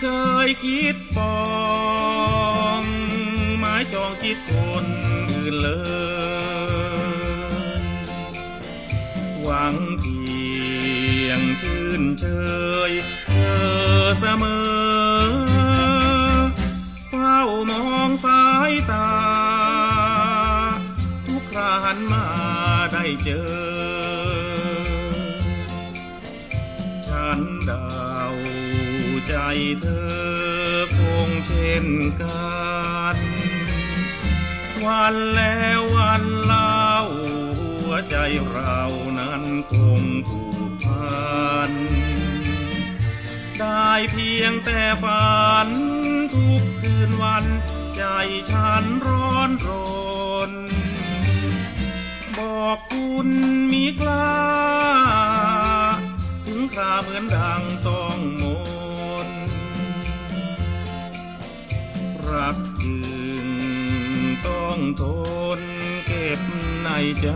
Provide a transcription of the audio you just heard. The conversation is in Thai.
เคยคิดปองหมายจองจิตคนอื่นเลย หวังเพียงชื่นเชยเธอเสมอเฝ้ามองสายตา ทุกคราหันมาได้เจอ ฉันเดาว ใจเธอคงเช่นกัน วันแล้ววันเล่าหัวใจเรานั้นคงผูกพัน ได้เพียงแต่ฝัน ทุกคืนวันใจฉันร้อนรน บอกคุณมีกล้า ถึงคราเหมือนดังต้อ รักจึงต้องทนเก็บในใจ